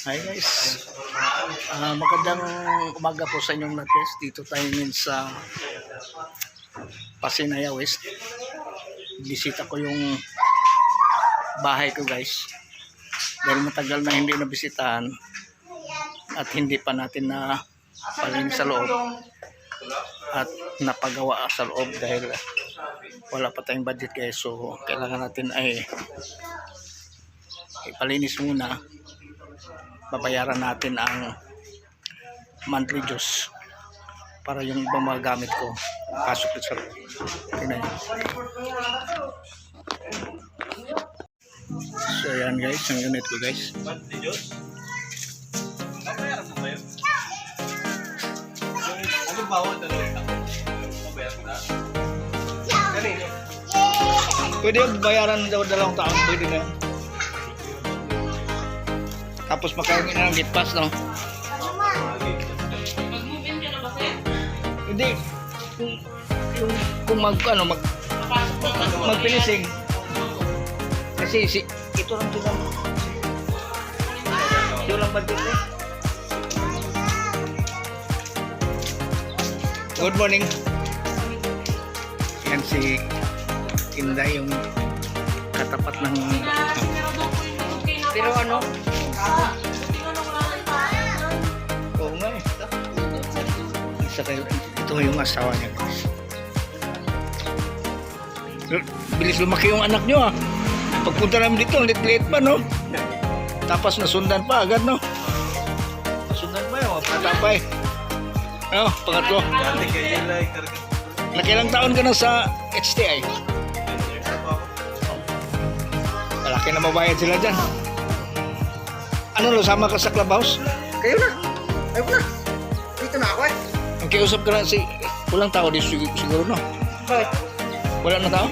Hi guys. Ah, magandang umaga po sa inyong lahat. Dito tayo ngayon sa Pasinaya West. Bisita ko yung bahay ko guys. Dahil matagal na hindi nabisitahan at hindi pa natin na palin sa loob at napagawa sa loob dahil wala pa tayong budget guys. So kailangan natin ay ipalinis muna babayaran natin ang monthly dues para yung ibang mga gamit ko pasok sa. Tingnan nyo. So yan guys, ang unit ko guys. Monthly Diyos? Mabayaran mo ba yun? Ano taon? Mabayaran na? Kanino? Pwede yung bayaran daw dalawang taon, pwede na. yun. Tapos makain na ng gate pass, no? Hindi. Kung, yung, kung mag, ano, mag, magpinising. Kasi si, ito lang sila. Ito lang budget eh. Good morning. Yan si Inday yung katapat ng pero ano oo nga eh. Isa kayo ito yung asawa niya guys bilis lumaki yung anak nyo ah. Pagpunta namin dito lit-lit pa no? Tapos nasundan pa agad no? Nasundan pa yung pata pa. Eh ano pangatlo? Lang karga. nakilang taon ka na sa HTI malaki na mabayad sila dyan ano lo sama ka sa clubhouse Kayo na. Ayoko na. Dito na ako eh. ang kiusap ka na si walang tao di sig- siguro no Bakit? wala na tao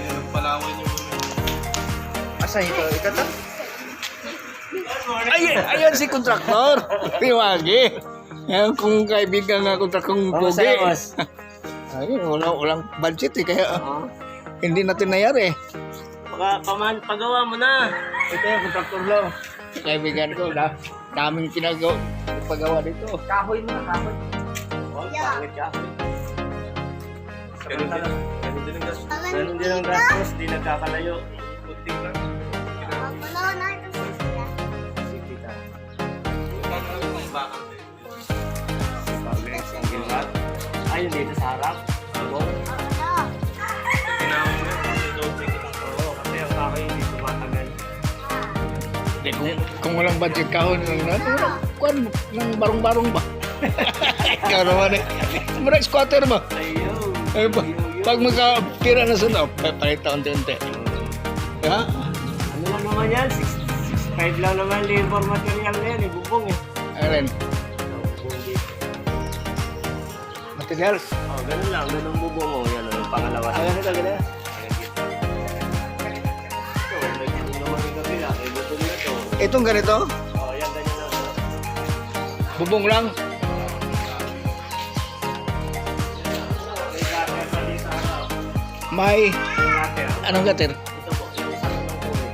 Asa ito? Ito to? ay ayan si kontraktor tiwagi yan kung kaibigan nga kontraktor Vamos pogi sa boss. ay wala walang budget eh kaya Oo. hindi natin nayari Paka, paman, pagawa mo na. ito yung kontraktor lo kaibigan ko da daming pinagawa pagawa dito Kahoy mo na, kahoy. Oh, pangit kahoy. Ganun din. Ganun din ang gas. Ganun din ang gastos, di nagkakalayo. Kunting lang. Sige ka. Ang bakal eh. Pag-ex ang gilwat. Ayun dito kung, walang budget kahon ano, kuan ng barong-barong ba? Ikaw naman eh. Mura squatter ba? Ayaw. Ay, ba? Pag magkapira na sa loob, palit na unti-unti. Ha? Ano lang naman yan? 6'5 lang naman labor material na yan. Ibubong eh. Ayun, materials. Oh, ganun lang. Ganun bubong mo. Yan, ang pangalawa. Ayun, ito, ganyan. Ito, Itong ganito, Oh, yan, ganyan lang. bubong lang. May anong gatir? Ito po, yung sa ng kulay.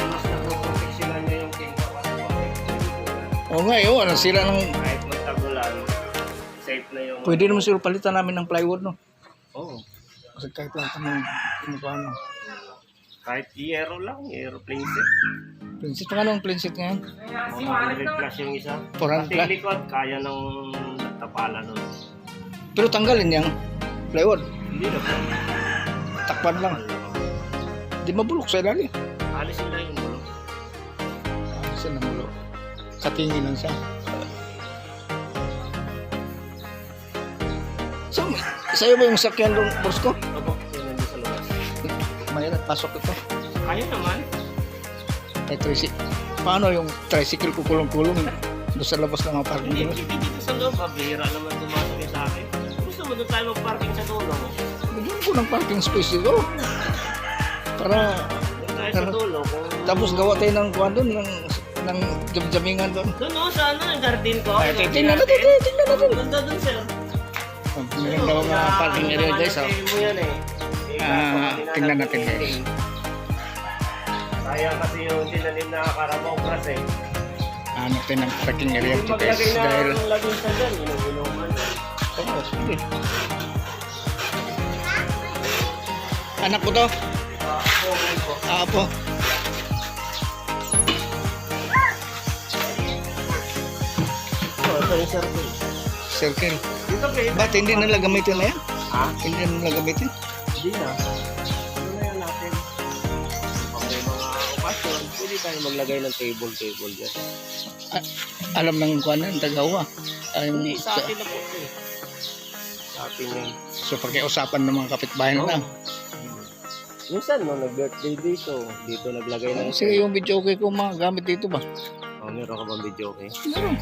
Mas naproproteksyonan niya yung king Oo nga, yun. Ano sila ng... Kahit magtagulan, safe na yung... Pwede naman siguro palitan namin ng plywood, no? Oo. Kasi kahit lang kami, ano pa ano. Kahit yero lang, yero plain set. Plinsit, anong plinsit ngayon? 400 plus yung isa. 400 Pati plus? likod, kaya ng tapala nun. Pero tanggalin yung plywood. Hindi na po. Takpan lang. Di mabulok sa ilalim. Alisin lang yung bulok. Saan ang bulok? Katingin lang siya. So, sa'yo ba yung sakyan doon, boss ko? Opo, yun nandun sa labas. Mahirap, pasok ito. Kaya naman. May tricycle. Paano yung tricycle ko kulong-kulong? Doon sa labas ng mga parking Hindi, lot. hindi dito sa loob. Pabihira naman tumasok yung sa akin. Gusto mo doon tayo mag-parking sa dulo? Bigyan ko ng parking space dito. Para, Doon tayo sa Pero- dulo. Kung... tapos gawa tayo ng kuwan doon, ng, ng jam-jamingan doon. Doon o, sa ano, yung garden ko. Ay, tingnan natin, tingnan natin. Ganda doon, sir. Oh, Maganda mga parking area guys. Oh. Ano Ah, tingnan natin, guys. Kaya kasi yung tinanim na Carabao grass eh. Hanap tayo ng parking area Yung to guys. Dahil, ng labinsa dyan, inom-inuman. oo, sige. Anak ko to? Ah, okay po. Ah, po. Ito yung circle. Circle. Dito kayo. Ba't hindi nila gamitin na yan? Ha? Hindi nila gamitin? Hindi na. Ano na yan natin? Pag may mga okasyon, pwede tayo maglagay ng table-table dyan. Ah, alam ng kuan ng tagawa. Ay, Hindi, sa atin na po eh. Sa atin yan. so pakiusapan ng mga kapitbahay na lang. Minsan, no, nag-birthday dito, dito naglagay ng... Sige, yung video okay ko mga gamit dito ba? Oh, meron ka bang video, okay? Meron.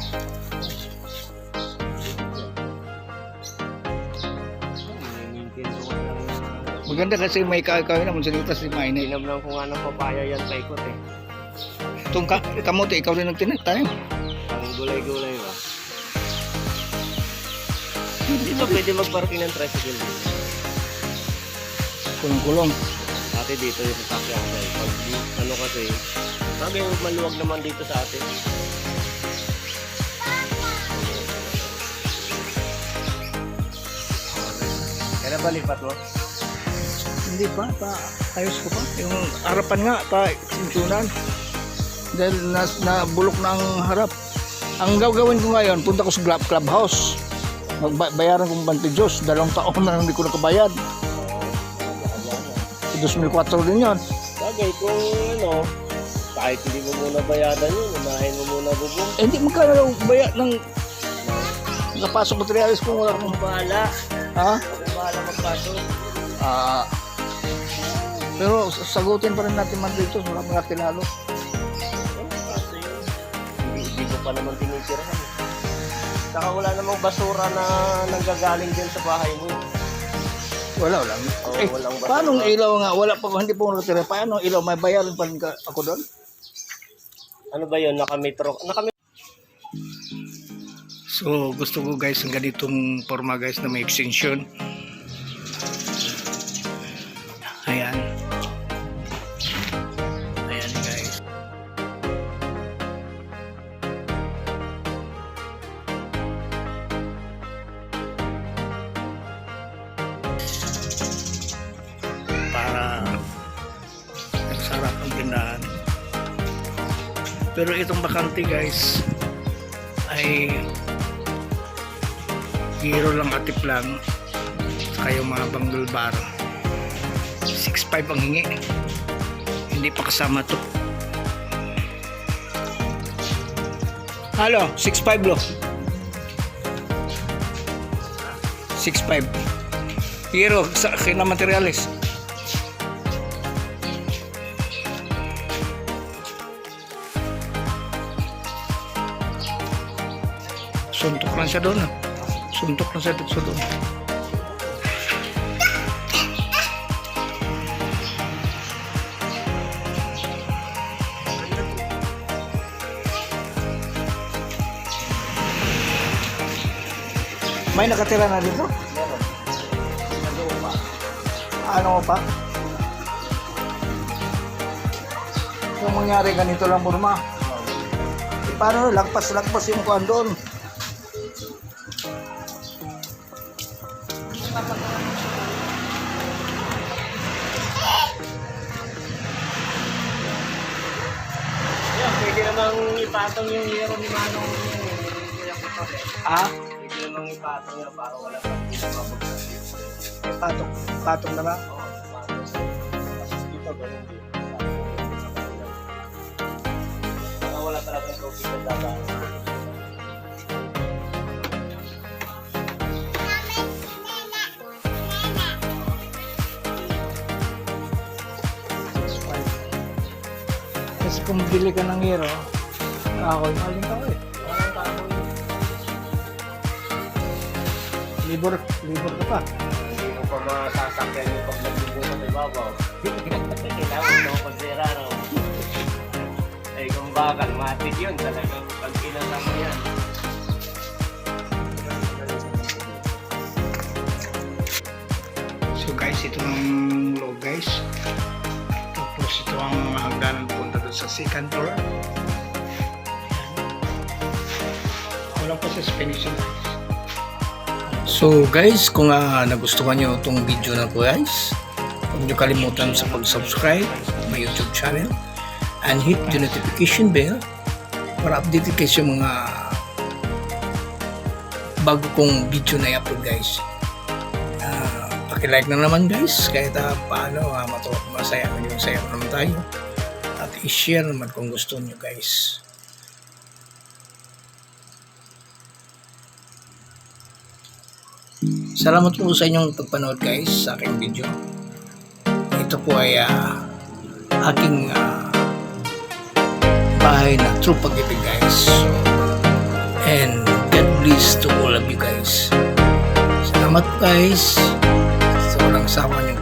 Maganda kasi may kakawin naman sa dito si Maynay. Inom lang kung anong papaya yan sa ikot eh. Itong ka, kamote, ikaw rin nagtinatanim. Ang gulay-gulay ba? Dito pwede magparking ng tricycle dito. Kulong-kulong. Ate dito yung sasakyan ko. eh. Pag ano kasi, sabi maluwag naman dito sa atin. Kaya ba lipat mo? Hindi pa, pa, ayos ko pa. Yung harapan nga, pa, sinsunan. Dahil nas, nabulok na ang harap. Ang gagawin ko ngayon, punta ko sa club, clubhouse. Magbayaran kong 20 Diyos. Dalawang taon na hindi ko nakabayad. 2004 din yun. Bagay kung ano, kahit hindi mo muna bayadan yun, unahin mo muna bubong. Eh, hindi magkano lang bayad ng napasok materialis kung wala akong Bahala. ha? Bahala magpasok. Ah, pero sagutin pa rin natin man dito, wala mga yun, hindi, hindi ko pa naman tinitirahan. eh. Saka wala namang basura na nanggagaling din sa bahay mo. Wala, wala. Oo, eh, walang basura. paano ang ilaw nga? Wala pa, hindi ako nakatira. Paano ang ilaw? May bayaran pa rin ka, ako doon? Ano ba yun? Nakametro? Nakametro? So, gusto ko guys, ang ganitong forma guys na may extension. Pero itong bakante guys ay Hero lang atip lang. Yung mga banggol bar. 6.5 ang hingi. Hindi pa kasama to. Halo 6.5 lo. 6.5 Hero sa akin suntok lang siya doon ah. suntok lang siya doon may nakatira na dito? ano pa? yung mangyari ganito lang burma eh, paano lagpas lagpas yung kuhan doon pwede namang ipatong yung hero ni Manong yun. Ko pa eh. ah Pwede namang ipatong yan para wala kang pinapabagsak. patong patong na lang Oo, ipatong. Tapos dito, ganun din. Para wala talagang tubig na dadaan. Kung bili ka ng hero, ako yung maling tao eh. Libor, libor ka pa. Hindi mo pa masasakyan yung pag nagbubuka sa ibabaw. Kailangan mo pagsira, no? Ay, kung bakal, matik yun. Talagang pag kinasa mo yan. So guys, ito ang loob guys. Tapos ito ang hagdanan sa second floor. Wala pa sa guys. So guys, kung uh, nagustuhan nyo itong video na ko guys, huwag nyo kalimutan sa pag-subscribe sa my YouTube channel and hit the notification bell para updated kayo sa mga bago kong video na i-upload guys. Uh, paki-like na naman guys kahit uh, paano uh, masaya yung saya naman tayo i-share naman kung gusto nyo guys. Salamat po sa inyong pagpanood guys sa aking video. Ito po ay ah, aking ah, bahay na true pag-ibig guys. So, and God bless to all of you guys. Salamat guys sa walang niyong pag